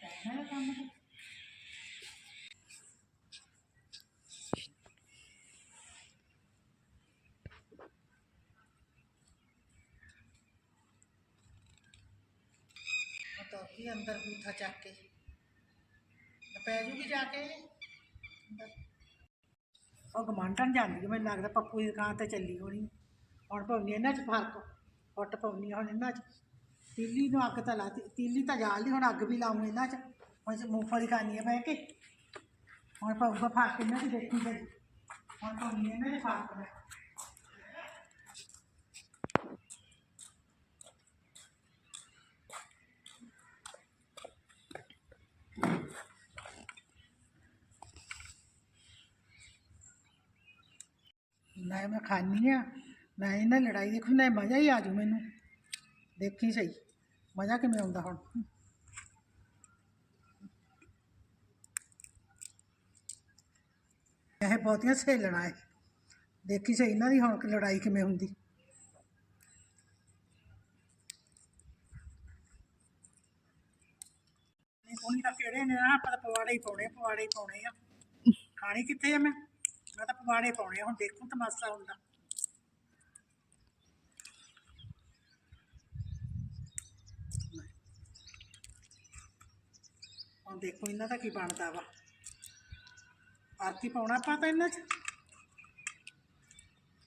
ਕਹਿਣਾ ਕੰਮ ਤਾਂ ਕੀ ਅੰਦਰ ਬੂਥਾ ਚੱਕ ਕੇ। ਪੈ ਜੂਗੀ ਜਾ ਕੇ। ਉਹ ਗਮਾਂਟਣ ਜਾਂਦੀ ਮੈਨੂੰ ਲੱਗਦਾ ਪੱਪੂ ਦੀ ਦੁਕਾਨ ਤੇ ਚੱਲੀ ਹੋਣੀ। ਹੁਣ ਪਾਉਣੀ ਇਹਨਾਂ 'ਚ ਫ਼ਰਕ। ਫੁੱਟ ਪਾਉਣੀ ਹੁਣ ਇਹਨਾਂ 'ਚ। ਤੀਲੀ ਨੂੰ ਅੱਗ ਤਾਂ ਲਾਤੀ, ਤੀਲੀ ਤਾਂ ਜਾਲ ਦੀ, ਹੁਣ ਅੱਗ ਵੀ ਲਾਉਂ ਇਹਨਾਂ 'ਚ। ਹੁਣ ਮੂੰਗਫਲੀ ਖਾਣੀ ਹੈ ਬਹਿ ਕੇ। ਹੁਣ ਪਾਊਗਾ ਫਾਕ ਇਹਨਾਂ 'ਚ ਦੇਖੀ ਤੇ ਹੁਣ ਪਾਉਣੀ ਇਹਨਾਂ 'ਚ ਫਾਕ ਹੈ ਨਾ ਮੈਂ ਖਾਣੀ ਆ, ਨਾ ਇਹਨਾਂ ਲੜਾਈ ਦੇਖੋ, ਨਾ ਮਜ਼ਾ ਹੀ ਆ ਜੂ ਮੈਨੂੰ। ਦੇਖੀ ਸਹੀ। ਮਜ਼ਾ ਕਿਵੇਂ ਆਉਂਦਾ ਹੁਣ ਇਹ ਬਹੁਤੀਆਂ ਸਹੇਲਣਾ ਹੈ ਦੇਖੀ ਸਹੀ ਇਹਨਾਂ ਦੀ ਹੁਣ ਕਿ ਲੜਾਈ ਕਿਵੇਂ ਹੁੰਦੀ ਨਹੀਂ ਕੋਣੀ ਤਾਂ ਕਿਹੜੇ ਨੇ ਨਾ ਆਪਾਂ ਤਾਂ ਪਵਾੜੇ ਹੀ ਪਾਉਣੇ ਆ, ਪਵਾੜੇ ਹੀ ਪਾਉਣੇ ਆ ਖਾਣੀ ਕਿੱਥੇ ਆ ਮੈਂ ਮੈਂ ਤਾਂ ਪਵਾੜੇ ਪਾਉਣੇ ਆ, ਹੁਣ ਦੇਖੂ ਤਮਾਸ਼ਾ ਹੁੰਦਾ ਹੁਣ ਦੇਖੋ ਇਹਨਾਂ ਦਾ ਕੀ ਬਣਦਾ ਵਾ। ਆਰਤੀ ਪਾਉਣਾ ਆਪਾਂ ਤਾਂ ਇਹਨਾਂ 'ਚ।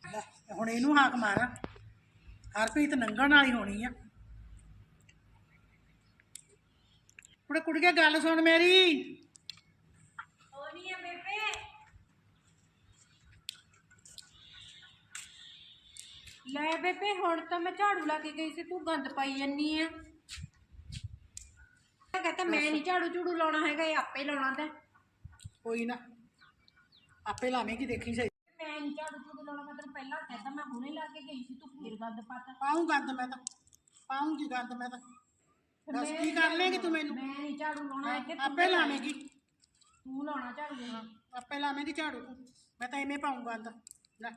ਲੈ, ਹੁਣ ਇਹਨੂੰ ਹਾਕ ਮਾਰਾਂ। ਹਰਪ੍ਰੀਤ ਨੰਗਣ ਵਾਲੀ ਹੋਣੀ ਆ। ਕੁੜੇ ਕੁੜੀਏ ਗੱਲ ਸੁਣ ਮੇਰੀ। ਹੋਣੀ ਆ ਬੇਬੇ। ਲੈ ਬੇਬੇ ਹੁਣ ਤਾਂ ਮੈਂ ਝਾੜੂ ਲਾ ਕੇ ਗਈ ਸੀ ਤੂੰ ਗੰਦ ਪਾਈ ਜੰਨੀ ਆ। ਕਹਤਾ ਮੈਂ ਨਹੀਂ ਝਾੜੂ ਝੂੜੂ ਲਾਉਣਾ ਹੈਗਾ ਇਹ ਆਪੇ ਲਾਉਣਾ ਤੇ। ਕੋਈ ਨਾ ਆਪੇ ਲਾਵੇਂਗੀ ਦੇਖੀ ਸਹੀ। ਮੈਂ ਨਹੀਂ ਝਾੜੂ ਝੂੜੂ ਲਾਉਣਾ ਮੈਂ ਤੈਨੂੰ ਪਹਿਲਾਂ ਕਹਿਤਾ ਮੈਂ ਹੁਣੇ ਲਾ ਕੇ ਗਈ ਸੀ ਤੂੰ ਫੇਰ ਗੰਦ ਪਾਤਾ। ਪਾਉਂ ਗੰਦ ਮੈਂ ਤਾਂ ਪਾਉਂਗੀ ਗੰਦ ਮੈਂ ਤਾਂ। ਦੱਸ ਕੀ ਕਰ ਲੇਗੀ ਤੂੰ ਮੈਨੂੰ? ਮੈਂ ਨਹੀਂ ਝਾੜੂ ਲਾਉਣਾ ਇੱਥੇ ਤੂੰ ਆਪੇ ਲਾਵੇਂਗੀ। ਤੂੰ ਲਾਉਣਾ ਝਾੜੂ ਲਾਉਣਾ। ਆਪੇ ਲਾਵੇਂਗੀ ਝਾੜੂ। ਤੂੰ ਮੈਂ ਤਾਂ ਐਵੇਂ ਪਾਉਂ ਗੰਦ। ਲੈ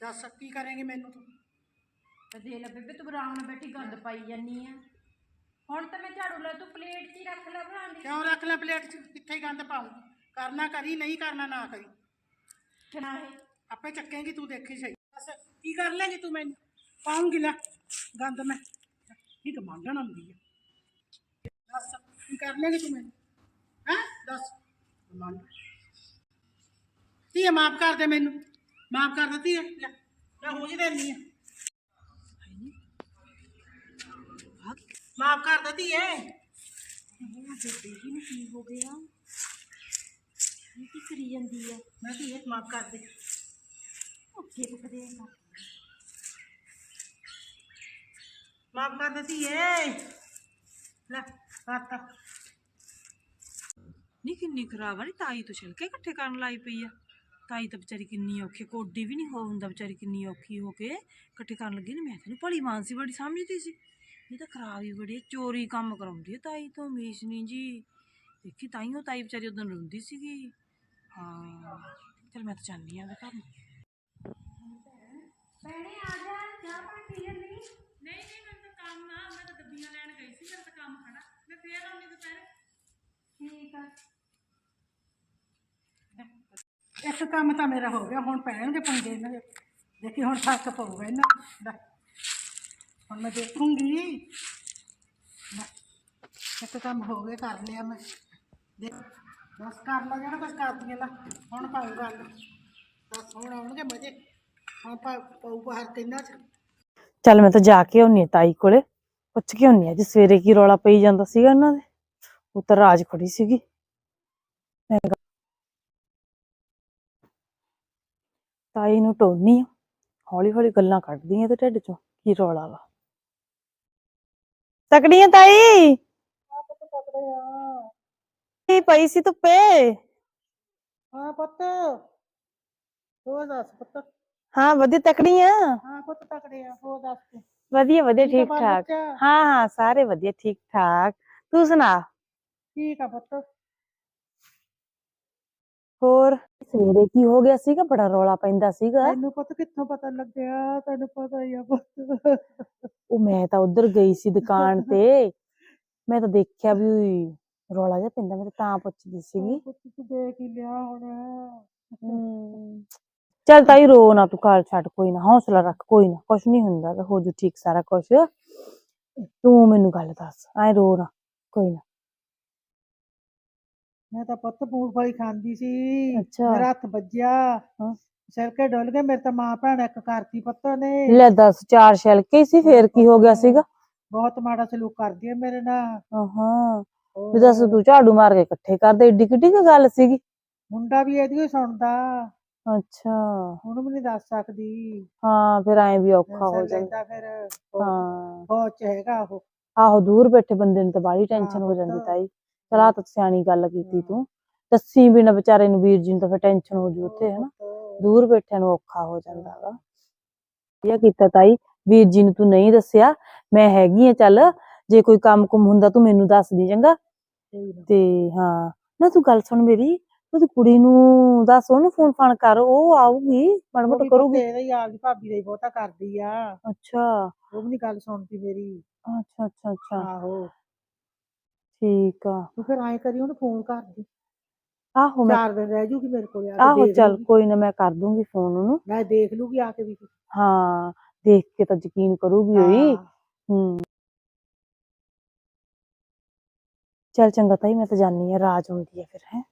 ਦੱਸ ਕੀ ਕਰੇਂਗੀ ਮੈਨੂੰ ਤੂੰ? ਤੇ ਦੇ ਲੈ ਬੇਬੇ ਤੂੰ ਆਰਾਮ ਨਾਲ ਬੈਠੀ ਗੰਦ ਪਾਈ ਜੰਨੀ ਆ। ਹੁਣ ਤਾਂ ਮੈਂ ਝਾੜੂ ਲਾ ਤੂੰ ਪਲੇਟ 'ਚ ਹੀ ਰੱਖ ਲੈ ਬਣਾਉਂਦੀ। ਕਿਉਂ ਰੱਖ ਲੈ ਪਲੇਟ 'ਚ? ਕਿੱਥੇ ਹੀ ਗੰਦ ਪਾਉਂ ਕਰਨਾ ਕਰੀ ਨਹੀਂ ਕਰਨਾ ਨਾ ਕਰੀ। ਇਹ। ਆਪੇ ਚੱਕੇਂਗੀ ਤੂੰ ਦੇਖੀ ਸਹੀ। ਬਸ ਕੀ ਕਰ ਲੇਗੀ ਤੂੰ ਮੈਨੂੰ? ਪਾਉਂਗੀ ਲੈ। ਗੰਦ ਮੈਂ। ਕੀ ਕਮਾਂਡਣ ਆਉਂਦੀ ਹੈ ਦੱਸ ਕੀ ਕਰ ਲੇਗੀ ਤੂੰ ਮੈਨੂੰ? ਹੈਂ? ਦੱਸ। ਕਮਾਂਡ ਧੀਏ ਮਾਫ ਕਰ ਦੇ ਮੈਨੂੰ। ਮਾਫ ਕਰ ਦਿੱਤੀ ਹੈ। ਲੈ ਹੋ ਜੀ ਦੇਣੀ ਹੈ ਮਾਫ ਕਰ ਦਿੱਤੀ ਹੈ ਬੇਬੇ ਜੀ ਨੂੰ ਕੀ ਹੋ ਗਿਆ। ਇਹ ਕੀ ਕਰੀ ਜਾਂਦੀ ਆ? ਮੈਂ ਧੀਏ ਮਾਫ ਕਰ ਦੇ। ਉੱਥੇ ਰੁਕਦੇ ਆ ਮਾਫ ਕਰ ਦਿੱਤੀ ਹੈ ਲੈ ਕਰਤਾ ਨੀ ਕਿੰਨੀ ਖਰਾਬ ਆ ਨੀ ਤਾਈ ਤੋਂ ਛਿਲਕੇ ਇਕੱਠੇ ਕਰਨ ਲਾਈ ਪਈ ਆ। ਤਾਈ ਤਾਂ ਵਿਚਾਰੀ ਕਿੰਨੀ ਔਖੀ ਕੋਡੀ ਵੀ ਨਹੀਂ ਹੋ ਹੁੰਦਾ ਵਿਚਾਰੀ ਕਿੰਨੀ ਔਖੀ ਹੋ ਕੇ ਇਕੱਠੇ ਕਰਨ ਲੱਗੀ ਨੇ ਮੈਂ ਤੈਨੂੰ ਭਲੀ ਮਾਨਸੀ ਬੜੀ ਸਮਝਦੀ ਸੀ। ਇਹ ਤਾਂ ਖਰਾਬ ਹੀ ਬੜੀ ਚੋਰੀ ਕੰਮ ਕਰਾਉਂਦੀ ਹੈ ਤਾਈ ਤੋਂ ਮੀਸ਼ਨੀ ਜੀ। ਦੇਖੀ ਤਾਈਓ ਤਾਈ ਵਿਚਾਰੀ ਉਦੋਂ ਰੋਂਦੀ ਸੀਗੀ। ਹਾਂ ਚਲ ਮੈਂ ਤਾਂ ਚਾਹਨੀ ਆ ਉਹਦੇ ਘਰ ਨੂੰ। ਭੈਣੇ ਆ ਜਾ ਚਾਹ ਪਾਣੀ ਪੀ ਲੈਂਦੀ ਨਹੀਂ ਨਹੀਂ ਮੈਂ ਤਾਂ ਕੰਮ ਆ ਮੈਂ ਤਾਂ ਡੱਬੀਆਂ ਲੈਣ ਗਈ ਸੀ ਮੇਰਾ ਤਾਂ ਕੰਮ ਖੜਾ। ਮੈਂ ਫੇਰ ਆਉਣੀ ਦੁਪਹਿਰ। ਠੀਕ ਆ। ਇੱਕ ਕੰਮ ਤਾਂ ਮੇਰਾ ਹੋ ਗਿਆ ਹੁਣ ਪੈਣਗੇ ਪੰਗੇ ਇਹਨਾਂ ਦੇ। ਦੇਖੀ ਹੁਣ ਫ਼ਰਕ ਪਊਗਾ ਇਹਨਾਂ ਦਾ। ਹੁਣ ਮੈਂ ਦੇਖੂੰਗੀ। ਇੱਕ ਕੰਮ ਹੋ ਗਿਆ, ਕਰ ਲਿਆ ਮੈਂ। ਦੇਖ, ਬਸ ਕਰ ਲਾ, ਜਿਹੜਾ ਕੁਝ ਕਰਦੀਆਂ ਲਾ ਹੁਣ ਪਾਉ ਗੱਲ। ਬਸ ਹੁਣ ਆਉਣਗੇ ਮਜ਼ੇ। ਹੁਣ ਪਾ ਪਊਗਾ ਕਿੰਨਾ ਚ। ਚੱਲ ਮੈਂ ਤਾਂ ਜਾ ਕੇ ਆਉਣੀ ਤਾਈ ਕੋਲੇ। ਪੁੱਛ ਕੇ ਆਉਣੀ ਅੱਜ ਸਵੇਰੇ ਕੀ ਰੌਲਾ ਪਈ ਜਾਂਦਾ ਸੀਗਾ ਉਹਨਾਂ ਦੇ? ਉਹ ਤਾਂ ਰਾਜ ਖੜੀ ਸੀਗੀ। ਮੈਂ ਤਾਈ ਨੂੰ ਟੋਨੀ ਹੌਲੀ ਹੌਲੀ ਗੱਲਾਂ ਕੱਢਦੀ ਆ ਤੇ ਢਿੱਡ ਚੋਂ, ਕੀ ਰੌਲਾ ਵਾ। ਤਕੜੀ ਆ ਤਾਈ? ਕੀ ਪਈ ਸੀ ਧੁੱਪੇ? ਹਾਂ ਪੁੱਤ। ਹੋ ਦੱਸ ਪੁੱਤ। ਹਾਂ ਵਧੀਆ ਤਕੜੀ ਆ। ਹਾਂ ਪੁੱਤ ਤਕੜੇ ਆ ਹੋ ਦੱਸ ਤੂੰ। ਵਧੀਆ ਵਧੀਆ ਠੀਕ ਆ ਠੀਕ ਬਾਲ ਠਾਕ। ਬੱਚਾ? ਹਾਂ ਹਾਂ ਸਾਰੇ ਵਧੀਆ ਠੀਕ ਠਾਕ। ਤੂੰ ਸੁਣਾ? ਠੀਕ ਆ ਪੁੱਤ। ਹੋਰ? ਸਵੇਰੇ ਕੀ ਹੋ ਗਿਆ ਸੀਗਾ? ਬੜਾ ਰੌਲਾ ਪੈਂਦਾ ਸੀਗਾ। ਤੈਨੂੰ ਪੁੱਤ ਕਿੱਥੋਂ ਪਤਾ ਲੱਗਿਆ? ਤੈਨੂੰ ਪਤਾ ਹੀ ਆ ਪੁੱਤ। ਉਹ ਮੈਂ ਤਾਂ ਉਧਰ ਗਈ ਸੀ ਦੁਕਾਨ ਤੇ। ਮੈਂ ਤਾਂ ਦੇਖਿਆ ਵੀ ਰੌਲਾ ਜਿਹਾ ਪੈਂਦਾ। ਮੈਂ ਤਾਂ ਤਾਂ ਪੁੱਛਦੀ ਸੀਗੀ। ਪੁੱਤ ਤੂੰ ਦੇਖ ਹੀ ਲਿਆ ਹੁਣ। ਹਮ, ਚੱਲ ਤਾਈ ਰੋ ਨਾ ਤੂੰ ਘਰ ਛੱਡ ਕੋਈ ਨਾ। ਹੌਸਲਾ ਰੱਖ ਕੋਈ ਨਾ। ਕੁਛ ਨਹੀਂ ਹੁੰਦਾ ਗਾ, ਹੋ ਜੂ ਠੀਕ ਸਾਰਾ ਕੁਛ। ਤੂੰ ਮੈਨੂੰ ਗੱਲ ਦੱਸ। ਐ ਰੋ ਨਾ ਕੋਈ ਨਾ। ਮੈਂ ਤਾਂ ਪੁੱਤ ਮੂੰਗਫਲੀ ਖਾਂਦੀ ਸੀ। ਅੱਛਾ। ਮੇਰਾ ਹੱਥ ਵੱਜਿਆ। ਹਾਂ। ਸਿਲਕੇ ਡੁੱਲ ਗਏ ਮੇਰੇ ਤਾਂ ਮਾਂ ਭੈਣ ਇੱਕ ਕਰਤੀ ਪੁੱਤ ਨੇ ਲੈ ਦੱਸ ਚਾਰ ਛਿਲਕੇ ਹੀ ਸੀ ਫੇਰ ਕੀ ਹੋ ਗਿਆ ਸੀਗਾ? ਬਹੁਤ ਮਾੜਾ ਸਲੂਕ ਕਰਦੀ ਹੈ ਮੇਰੇ ਨਾਲ। ਹਾਂ ਵੀ ਦੱਸ ਤੂੰ ਝਾੜੂ ਮਾਰ ਕੇ ਇਕੱਠੇ ਕਰਦੇ ਏਡੀ ਕਿੱਡੀ ਕੁ ਗੱਲ ਸੀਗੀ? ਮੁੰਡਾ ਵੀ ਇਹਦੀ ਹੀ ਸੁਣਦਾ। ਅੱਛਾ। ਉਹਨੂੰ ਵੀ ਨਹੀਂ ਦੱਸ ਸਕਦੀ। ਹਾਂ ਫਿਰ ਐਂ ਵੀ ਔਖਾ ਹੋ ਟੈਨਸ਼ਨ ਜਾਂਦਾ ਲੈਂਦਾ ਫਿਰ। ਹਾਂ। ਫੌਜ ਚ ਹੈਗਾ ਉਹ। ਆਹੋ ਦੂਰ ਬੈਠੇ ਬੰਦੇ ਨੂੰ ਤਾਂ ਬਾਹਲੀ ਟੈਨਸ਼ਨ ਹੋ ਪੁੱਤ। ਜਾਂਦੀ ਤਾਈ। ਚਲ ਆ ਤਾਂ ਸਿਆਣੀ ਗੱਲ ਕੀਤੀ ਤੂੰ। ਦੱਸੀ ਵੀ ਨਾ ਵਿਚਾਰੇ ਨੂੰ ਵੀਰ ਜੀ ਨੂੰ ਤਾਂ ਫਿਰ ਟੈਨਸ਼ਨ ਹੋ ਜੂ ਉੱਥੇ ਹਨਾ। ਦੂਰ ਬੈਠਿਆਂ ਨੂੰ ਔਖਾ ਹੋ ਜਾਂਦਾ ਵਾ। ਇਹ ਕੀਤਾ ਤਾਈ ਵੀਰ ਜੀ ਨੂੰ ਤੂੰ ਨਹੀਂ ਦੱਸਿਆ। ਮੈਂ ਹੈਗੀ ਆ ਚੱਲ। ਜੇ ਕੋਈ ਕੰਮ ਕੁਮ ਹੁੰਦਾ ਤੂੰ ਮੈਨੂੰ ਦੱਸ ਦੀ ਚੰਗਾ। ਤੇ ਹਾਂ ਨਾ ਤੂੰ ਗੱਲ ਸੁਣ ਮੇਰੀ। ਉਹਦੀ ਕੁੜੀ ਨੂੰ ਦੱਸ ਉਹਨੂੰ ਫੋਨ ਫਾਨ ਕਰ। ਉਹ ਆਊਗੀ ਮਾੜਾ ਉਹ ਮੋਟਾ ਵੀ ਪੁੱਤ ਕਰੂਗੀ। ਇਹਦਾ ਹੀ ਆਪਦੀ ਭਾਬੀ ਦਾ ਹੀ ਬਹੁਤਾ ਕਰਦੀ ਆ। ਅੱਛਾ। ਉਹ ਵੀ ਨਹੀਂ ਗੱਲ ਸੁਣਦੀ ਮੇਰੀ। ਅੱਛਾ ਅੱਛਾ ਅੱਛਾ। ਆਹੋ। ਠੀਕ ਆ। ਤੂੰ ਫਿਰ ਐਂ ਕਰੀ ਉਹਨੂੰ ਫੋਨ ਕਰ ਦੇ। ਆਹੋ ਮੈਂ ਚਾਰ ਦਿਨ ਰਹਿ ਜੂਗੀ ਮੇਰੇ ਕੋਲ ਆ ਕੇ ਆਹੋ ਦੇਖ ਚੱਲ ਲੂਗੀ। ਕੋਈ ਨਾ ਮੈਂ ਕਰ ਦੂੰਗੀ ਫੋਨ ਉਹਨੂੰ। ਮੈਂ ਦੇਖ ਲੂਗੀ ਆ ਕੇ ਵੀ। ਹਾਂ ਦੇਖ ਕੇ ਤਾਂ ਯਕੀਨ ਕਰੂਗੀ ਹੋਈ ਹਾਂ। ਹੂੰ। ਚੱਲ ਚੰਗਾ ਤਾਈ ਮੈਂ ਤਾਂ ਜਾਣੀ ਆ ਰਾਜ ਹੁੰਦੀ ਆ ਫਿਰ ਹੈ।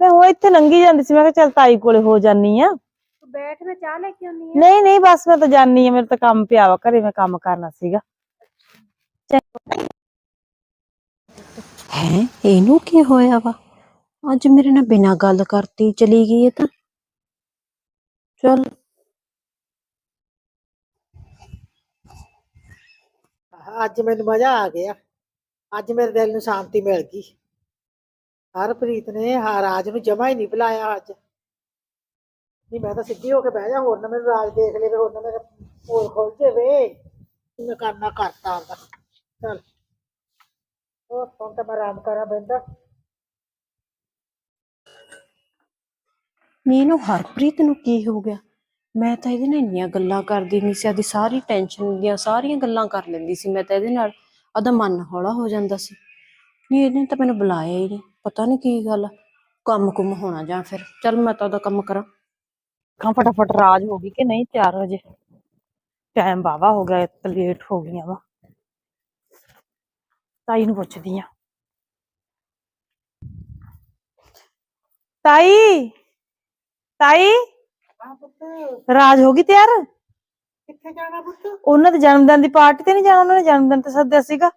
ਮੈਂ ਹੁਣ ਇੱਥੇ ਲੰਗੀ ਜਾਂਦੀ ਸੀ ਮੈਂ ਕਿਹਾ ਚੱਲ ਤਾਈ ਕੋਲੇ ਹੋ ਜਾਨੀ ਆ ਤੂੰ ਬੈਠ ਮੈਂ ਚਾਹ ਲੈ ਕੇ ਆਉਣੀ ਆ ਨਹੀਂ ਨਹੀਂ ਬਸ ਮੈਂ ਤਾਂ ਜਾਣੀ ਆ ਮੇਰੇ ਤਾਂ ਕੰਮ ਪਿਆ ਵਾ ਘਰੇ ਮੈਂ ਕੰਮ ਕਰਨਾ ਸੀਗਾ। ਹੈ, ਇਹਨੂੰ ਕੀ ਹੋਇਆ ਵਾ? ਅੱਜ ਮੇਰੇ ਨਾਲ ਬਿਨਾਂ ਗੱਲ ਕਰਤੀ ਚਲੀ ਗਈ ਇਹ ਤਾਂ। ਚਲ। ਅੱਜ ਮੈਨੂੰ ਮਜ਼ਾ ਆ ਗਿਆ। ਅੱਜ ਮੇਰੇ ਦਿਲ ਨੂੰ ਸ਼ਾਂਤੀ ਮਿਲ ਗਈ। ਹਰਪ੍ਰੀਤ ਨੇ ਰਾਜ ਨੂੰ ਜਮਾ ਹੀ ਨਹੀਂ ਬੁਲਾਇਆ ਅੱਜ। ਨਹੀਂ, ਮੈਂ ਤਾਂ ਸਿੱਧੀ ਹੋ ਕੇ ਬਹਿ ਜਾ, ਹੋਰ ਨਾ ਮੈਨੂੰ ਰਾਜ ਦੇਖ ਲਵੇ, ਹੋਰ ਨਾ ਮੇਰੇ ਹੋਰ ਖੋਲ ਜਾਵੇ। ਮੈਂ ਕਰਨਾ ਕਰਤਾ ਆਪਦਾ ਚਲ। ਉਹ ਹੁਣ ਤਾਂ ਮੈਂ ਆਰਾਮ ਕਰਾਂ ਬੰਦਾ ਮੈਨੂੰ ਹਰਪ੍ਰੀਤ ਨੂੰ ਕੀ ਹੋ ਗਿਆ? ਮੈਂ ਤਾਂ ਇਹਦੇ ਨਾਲ ਇੰਨੀਆਂ ਗੱਲਾਂ ਕਰਦੀ ਨਹੀਂ ਸੀ ਆਦੀ ਸਾਰੀ ਟੈਨਸ਼ਨ ਦੀਆਂ ਸਾਰੀਆਂ ਗੱਲਾਂ ਕਰ ਲੈਂਦੀ ਸੀ ਮੈਂ ਤਾਂ ਇਹਦੇ ਨਾਲ ਆਦਾ ਮਨ ਹੌਲਾ ਹੋ ਜਾਂਦਾ ਸੀ। ਨਹੀਂ ਇਹਨੇ ਤਾਂ ਮੈਨੂੰ ਬੁਲਾਇਆ ਹੀ ਨਹੀਂ ਪਤਾ ਨਹੀਂ ਕੀ ਗੱਲ ਕੰਮ ਕੁਮ ਹੋਣਾ ਜਾਂ ਫਿਰ ਚੱਲ ਮੈਂ ਤਾਂ ਉਹਦਾ ਕੰਮ ਕਰਾਂ। ਖਾਂ ਫਟਾਫਟ ਰਾਜ ਹੋ ਗਈ ਕਿ ਨਹੀਂ 4 ਵਜੇ ਟਾਈਮ ਬਾਵਾ ਹੋ ਗਿਆ ਲੇਟ ਹੋ ਗਈਆਂ ਵਾ। ਤਾਈ ਨੂੰ ਪੁੱਛਦੀ ਆ। ਤਾਈ ਤਾਈ ਹਾਂ ਪੁੱਤ। ਰਾਜ ਹੋ ਗਈ ਤਿਆਰ? ਕਿੱਥੇ ਜਾਣਾ ਪੁੱਤ? ਉਹਨਾਂ ਦੇ ਜਨਮ ਦਿਨ ਦੀ ਪਾਰਟੀ ਤੇ ਨਹੀਂ ਜਾਣਾ ਉਹਨਾਂ ਨੇ ਜਨਮ ਦਿਨ ਤੇ ਸੱਦਿਆ ਸੀਗਾ।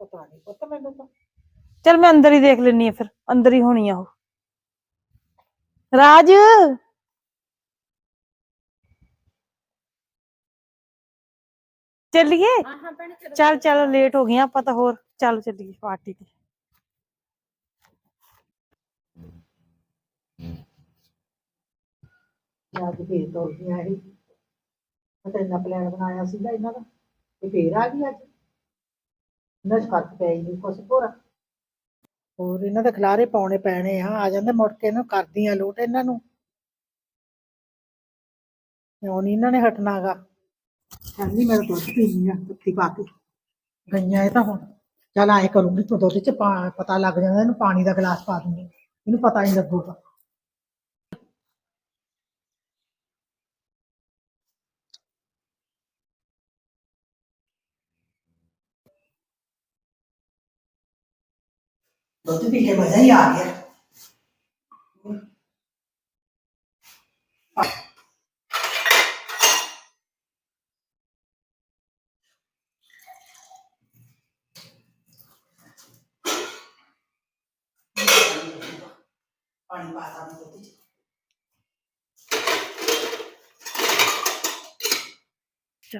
ਪਤਾ ਨਹੀਂ ਪੁੱਤ ਮੈਨੂੰ ਤਾਂ। ਚਲ ਮੈਂ ਅੰਦਰ ਹੀ ਦੇਖ ਲੈਣੀ ਆ ਫਿਰ ਅੰਦਰ ਹੀ ਹੋਣੀ ਆ ਉਹ। ਰਾਜ! ਚੱਲੀਏ? ਚੱਲ। ਚੱਲ ਲੇਟ ਹੋ ਗਈਆਂ ਆਪਾਂ ਤਾਂ ਹੋਰ ਚੱਲ ਚੱਲੀਏ ਪਾਰਟੀ ਤੇ। ਅੱਜ ਫੇਰ ਤੁਰ ਪਲਾਨ ਬਣਾਇਆ ਸੀਗਾ ਇਹਨਾਂ ਦਾ ਫੇਰ ਆ ਗਈ ਅੱਜ। ਨਸ਼ ਨਹੀਂ ਕੁਛ ਹੋਰ। ਇਹਨਾਂ ਦੇ ਖਿਲਾਰੇ ਪਾਉਣੇ ਪੈਣੇ ਆ ਆ ਜਾਂਦੇ ਮੁੜ ਕੇ ਇਹਨੂੰ ਕਰਦੀਆਂ ਲੋਟ ਇਹਨਾਂ ਨੂੰ। ਹੁਣ ਇਹਨਾਂ ਨੇ ਹਟਣਾਗਾ? ਕਹਿੰਦੀ ਮੈਂ ਤਾਂ ਦੁੱਧ ਪੀਣੀ ਆ ਕੁੱਤੀ ਪਾ ਕੇ। ਗਈਆਂ ਇਹ ਤਾਂ ਹੁਣ। ਚੱਲ ਆਏ ਕਰੂੰਗੀ, ਤੂੰ ਦੁੱਧ ਚ ਪਾ- ਪਤਾ ਲੱਗ ਜਾਂਦਾ, ਇਹਨੂੰ ਪਾਣੀ ਦਾ ਗਲਾਸ ਪਾ ਦੂੰਗੀ ਇਹਨੂੰ ਪਤਾ ਨਹੀਂ ਲੱਗੂਗਾ। ਦੁੱਧ ਪੀ ਕੇ ਮਜ਼ਾ ਹੀ ਆ ਗਿਆ। ਪਾਣੀ ਪਾਤਾ ਮੈਂ ਦੁੱਧ ਚ।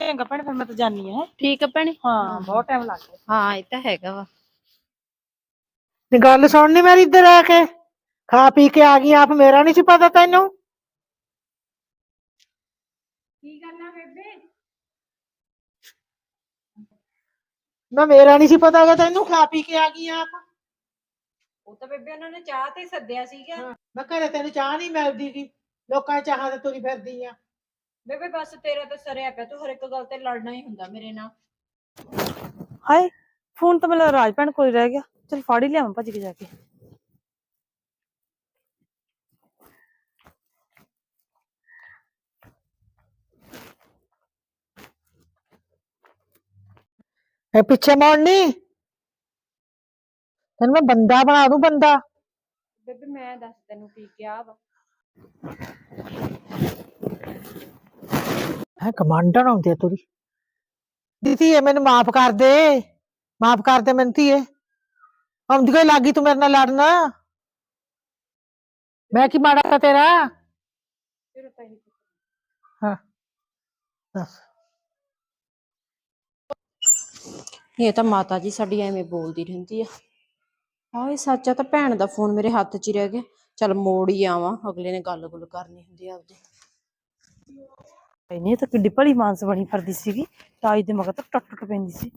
ਚੰਗਾ ਭੈਣ ਫਿਰ ਮੈਂ ਤਾਂ ਜਾਣੀ ਹੈਂ। ਠੀਕ ਆ ਭੈਣੇ। ਹਾਂ ਬਹੁਤ ਟਾਈਮ ਲੱਗ ਗਿਆ। ਹਾਂ ਇਹ ਤਾਂ ਹੈਗਾ ਵਾ। ਤੇ ਗੱਲ ਸੁਣਨੀ ਮੇਰੀ ਇੱਧਰ ਆ ਕੇ? ਖਾ ਪੀ ਕੇ ਆ ਗਈ ਆਪ ਮੇਰਾ ਨਹੀਂ ਸੀ ਪਤਾ ਤੈਨੂੰ? ਕੀ ਕਰਨਾ ਬੇਬੇ? ਨਾ ਮੇਰਾ ਨਹੀਂ ਸੀ ਪਤਾ ਕਿ ਤੈਨੂੰ ਖਾ ਪੀ ਕੇ ਆ ਗਈ ਆਪ। ਉਹ ਤਾਂ ਬੇਬੇ ਉਹਨਾਂ ਨੇ ਚਾਹ ਤੇ ਸੱਦਿਆ ਸੀਗਾ। ਮੈਂ ਘਰੇ ਤੈਨੂੰ ਚਾਹ ਨਹੀਂ ਮਿਲਦੀ ਗੀ ਲੋਕਾਂ ਦੀ ਚਾਹਾਂ ਤੇ ਤੁਰੀ ਫਿਰਦੀ ਆ। ਬੇਬੇ ਬਸ ਤੇਰਾ ਤਾਂ ਸਰਿਆ ਪਿਆ ਤੂੰ ਹਰ ਇੱਕ ਗੱਲ ਤੇ ਲੜਨਾ ਹੀ ਹੁੰਦਾ ਮੇਰੇ ਨਾਲ। ਹਾਏ ਫੋਨ ਤਾਂ ਮੇਰਾ ਰਾਜ ਭੈਣ ਕੋਲ ਹੀ ਰਹਿ ਗਿਆ। ਚਲ ਫੜ ਹੀ ਲਿਆਵਾਂ ਭੱਜ ਕੇ ਜਾ ਕੇ। ਇਹ ਪਿੱਛੇ ਮੋੜਨੀ ਤੈਨੂੰ ਮੈਂ ਬੰਦਾ ਬਣਾ ਦੂੰ ਬੰਦਾ। ਬੇਬੇ ਮੈਂ ਦੱਸ ਤੈਨੂੰ ਕੀ ਕਿਹਾ ਵਾ। ਹੈ ਕਮਾਂਡਰ ਆਉਂਦੀ ਆ ਤੁਰੀ। ਦੀਦੀ ਇਹ ਮੈਨੂੰ ਮਾਫ ਕਰ ਦੇ। ਮਾਫ ਕਰ ਦੇ ਮੈਨੂੰ ਧੀਏ। ਆਉਂਦੀ ਕੋਈ ਲੱਗੀ ਤੂੰ ਮੇਰੇ ਨਾਲ ਲੜਨ। ਮੈਂ ਕੀ ਮਾੜਾ ਤੇਰਾ? ਤੇਰਾ ਤਾਂ ਇਹੀ ਹਾਂ ਦੱਸ। ਇਹ ਤਾਂ ਮਾਤਾ ਜੀ ਸਾਡੀ ਐਵੇਂ ਬੋਲਦੀ ਰਹਿੰਦੀ ਆ। ਹਾਏ ਸੱਚ ਤਾਂ ਭੈਣ ਦਾ ਫੋਨ ਮੇਰੇ ਹੱਥ 'ਚ ਹੀ ਰਹਿ ਗਿਆ। ਚੱਲ ਮੋੜ ਹੀ ਆਵਾਂ ਅਗਲੇ ਨੇ ਗੱਲ ਗੁੱਲ ਕਰਨੀ ਹੁੰਦੀ ਆ ਆਪਦੀ। ਨਹੀਂ ਤਾਂ ਕਿੱਡੀ ਭਲੀ ਮਾਨਸ ਬਣੀ ਫਿਰਦੀ ਸੀਗੀ ਤਾਈ ਦੇ ਮਗਰ ਤਾਂ ਟੁੱਟ ਟੁੱਟ ਪੈਂਦੀ ਸੀ।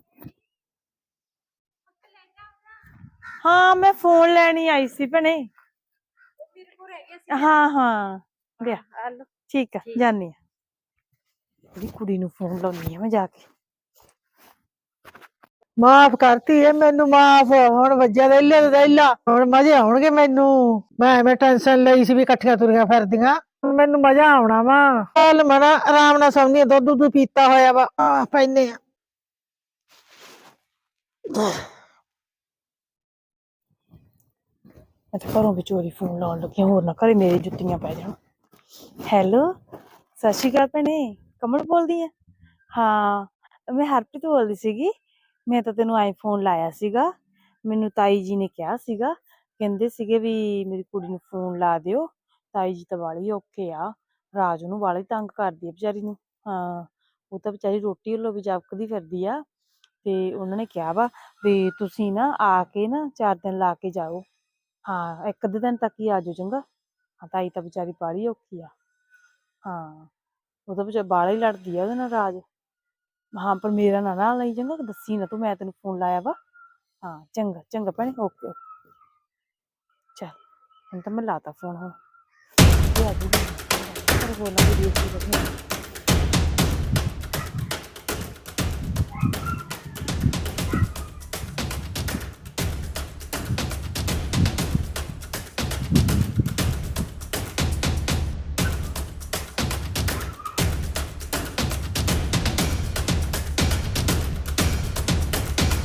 ਹਾਂ ਮੈਂ ਫੋਨ ਲੈਣੀ ਆਈ ਸੀ ਭੈਣੇ। ਹਾਂ ਹਾਂ ਲਿਆ। ਠੀਕ ਆ ਜਾਨੀ ਆ। ਕੁੜੀ ਨੂੰ ਫੋਨ ਲਾਉਣੀ ਆ ਮੈਂ ਜਾ ਕੇ। ਮਾਫ ਕਰਤੀ ਏ ਮੈਨੂੰ ਮਾਫ ਹੁਣ ਵੱਜਿਆ ਦੇ ਲੈ ਹੁਣ ਮਜ਼ੇ ਆਉਣਗੇ ਮੈਨੂੰ। ਮੈਂ ਮੈਂ ਟੈਨਸ਼ਨ ਲਈ ਸੀ ਵੀ ਇਕੱਠੀਆਂ ਤੁਰੀਆਂ ਫਿਰਦੀਆਂ ਹੁਣ ਮੈਨੂੰ ਮਜ਼ਾ ਆਉਣਾ ਵਾ। ਚੱਲ ਮਨਾ ਆਰਾਮ ਨਾਲ ਸੌਂਦੀ ਆ, ਦੁੱਧ ਦੁੱਧ ਪੀਤਾ ਹੋਇਆ ਵਾ ਆ ਪੈਨੇ ਆ। ਮੈਂ ਤਾਂ ਘਰੋਂ ਵੀ ਚੋਰੀ ਫੋਨ ਲਾਉਣ ਲੱਗੀ ਹਾਂ, ਹੋਰ ਨਾ ਘਰੇ ਮੇਰੇ ਜੁੱਤੀਆਂ ਪੈ ਜਾਣ। ਹੈਲੋ ਸਤਿ ਸ਼੍ਰੀ ਅਕਾਲ ਭੈਣੇ ਕਮਲ ਬੋਲਦੀ ਆ? ਹਾਂ ਮੈਂ ਹਰਪ੍ਰੀਤ ਬੋਲਦੀ ਸੀਗੀ। ਮੈਂ ਤਾਂ ਤੈਨੂੰ ਆਈਫੋਨ ਲਾਇਆ ਸੀਗਾ। ਮੈਨੂੰ ਤਾਈ ਜੀ ਨੇ ਕਿਹਾ ਸੀਗਾ। ਕਹਿੰਦੇ ਸੀਗੇ ਵੀ ਮੇਰੀ ਕੁੜੀ ਨੂੰ ਫੋਨ ਲਾ ਦਿਓ। ਤਾਈ ਜੀ ਤਾਂ ਵਾਲੀ ਔਖੇ ਆ। ਰਾਜ ਨੂੰ ਵਾਲੀ ਤੰਗ ਕਰਦੀ ਆ ਵਿਚਾਰੀ ਨੂੰ। ਹਾਂ, ਉਹ ਤਾਂ ਵਿਚਾਰੀ ਰੋਟੀ ਵੱਲੋਂ ਵੀ ਜਪਕਦੀ ਫਿਰਦੀ ਆ। ਤੇ ਉਹਨਾਂ ਨੇ ਕਿਹਾ ਵਾ ਵੀ ਤੁਸੀਂ ਨਾ ਆ ਕੇ ਨਾ ਚਾਰ ਦਿਨ ਲਾ ਕੇ ਜਾਓ। ਹਾਂ, ਇੱਕ ਅੱਧੇ ਦਿਨ ਤੱਕ ਹੀ ਆ ਜਾਓ ਚੰਗਾ। ਹਾਂ, ਤਾਈ ਤਾਂ ਵਿਚਾਰੀ ਬਾਹਲੀ ਔਖੀ ਆ। ਹਾਂ, ਉਹ ਤਾਂ ਵਿਚਾਰੀ ਬਾਹਲਾ ਹੀ ਲੜਦੀ ਆ ਉਹਦੇ ਨਾਲ ਰਾਜ। ਹਾਂ ਪਰ ਮੇਰਾ ਨਾ ਨਾਲ ਲਈ ਚੰਗਾ ਦੱਸੀ ਨਾ ਤੂੰ ਮੈਂ ਤੈਨੂੰ ਫੋਨ ਲਾਇਆ ਵਾ ਹਾਂ ਚੰਗਾ ਚੰਗਾ ਭੈਣੇ ਓਕੇ ਓਕੇ ਚੱਲ ਹੁਣ ਤਾਂ ਮੈਂ ਲਾਤਾ ਫੋਨ ਹੁਣ ਇਹ ਆ ਜੂਗੀ ਪਰ ਬੋਲਾਂ ਦੀ ਦੇਖ ਕੇ